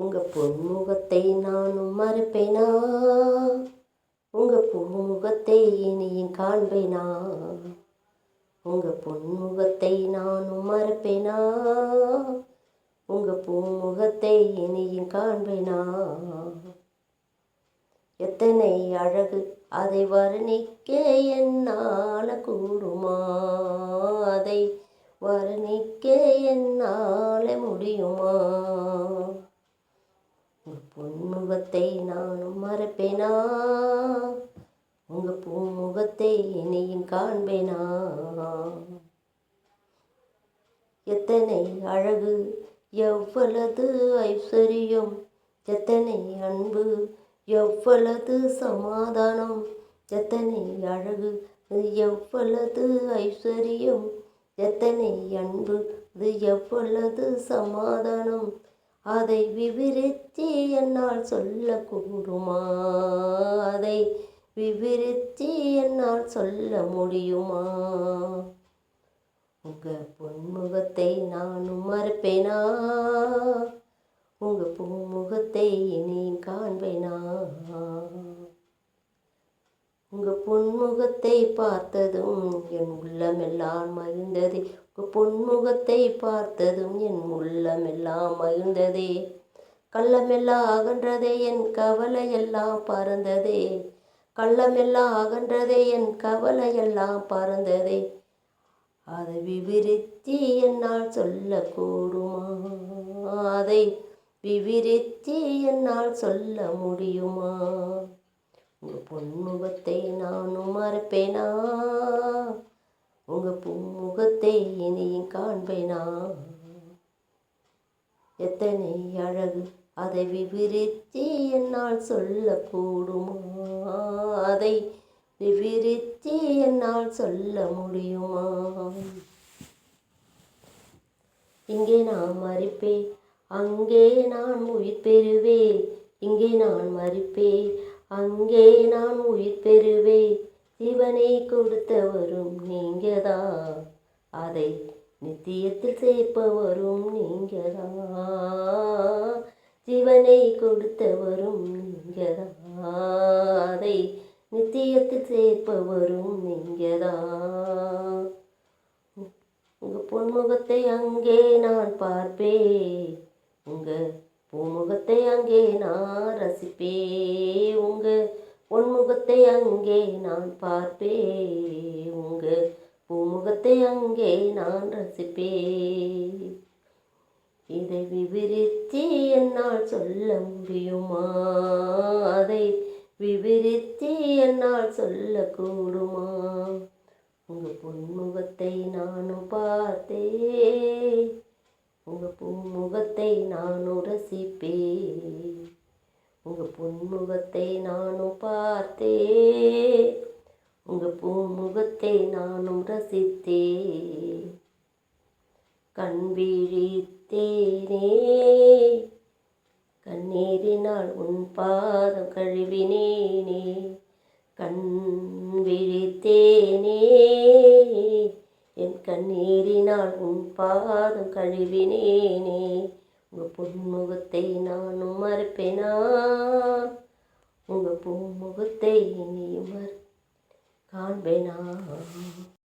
உங்கள் பொன்முகத்தை நானும் மறுப்பேனா? உங்கள் பூமுகத்தை இனியும் காண்பேனா? உங்கள் பொன்முகத்தை நானும் மறுப்பேனா? உங்கள் பூமுகத்தை இனியும் காண்பேனா? எத்தனை அழகு அதை வர்ணிக்க என்னால் கூடுமா? அதை வர்ணிக்க என்னால் முடியுமா? உங்கள் பொன்முகத்தை நானும் மறப்பேனா? உங்கள் பூமுகத்தை இனியும் காண்பேனா? எத்தனை அழகு எவ்வளது ஐஸ்வர்யம்? எத்தனை அன்பு எவ்வளவு சமாதானம்? எத்தனை அழகு எவ்வளது ஐஸ்வர்யம்? எத்தனை அன்பு இது எவ்வளது சமாதானம்? அதை விவரித்து என்னால் சொல்லக்கூடுமா அதை விவரித்து என்னால் சொல்ல முடியுமா? உங்கள் பொன்முகத்தை நானும் மறப்பேனா? உங்கள் பூமுகத்தை இனி காண்பேனா? உங்கள் பொன்முகத்தை பார்த்ததும் என் உள்ளமெல்லாம் மகிழ்ந்ததே. உங்கள் பொன்முகத்தை பார்த்ததும் என் உள்ளமெல்லாம் மகிழ்ந்ததே. கள்ளமெல்லாம் அகன்றதே என் கவலையெல்லாம் பறந்ததே. கள்ளமெல்லாம் அகன்றதே என் கவலையெல்லாம் பறந்ததே. அதை விவரித்து என்னால் சொல்லக்கூடுமா? அதை விவரித்து என்னால் சொல்ல முடியுமா? உங்கள் பொன்முகத்தை நானும் மறப்பேனா? உங்கள் பூமுகத்தை இனியும் காண்பேனா? எத்தனை அழகு அதை விவரித்து என்னால் சொல்லக்கூடுமா? அதை விவரித்து என்னால் சொல்ல முடியுமா? இங்கே நான் மறிப்பே அங்கே நான் உயிர் பெறுவே இங்கே நான் மறிப்பே அங்கே நான் உயிர் பெறுவே சிவனை கொடுத்தவரும் நீங்கதான் அதை நித்தியத்தில் சேர்ப்பவரும் நீங்கதான் சிவனை கொடுத்தவரும் நீங்கதான் அதை நித்தியத்தில் சேர்ப்பவரும் நீங்கதான் உங்கள் பொன்முகத்தை அங்கே நான் பார்ப்பே உங்கள் பூமுகத்தை அங்கே நான் ரசிப்பே பூமுகத்தை அங்கே நான் பார்ப்பே உங்கள் பூமுகத்தை அங்கே நான் ரசிப்பே இதை விவரித்து என்னால் சொல்ல முடியுமா? அதை விவரித்து என்னால் சொல்லக்கூடுமா உங்கள் பொன்முகத்தை நானும் பார்த்தே உங்கள் பூமுகத்தை நானும் ரசிப்பேன். உங்கள் பொன்முகத்தை நானும் பார்த்தே. உங்கள் பூமுகத்தை நானும் ரசித்தே. கண் விழித்தேனே. கண்ணீரினால் உன் பாதம் கழுவினேனே. கண் விழித்தேனே. என் கண்ணீரினால் உன் பாதம் கழுவினேனே. உங்கள் பொன்முகத்தை நானும் மறுப்பேனா? உங்கள் பூமுகத்தை இனியும் காண்பேனா?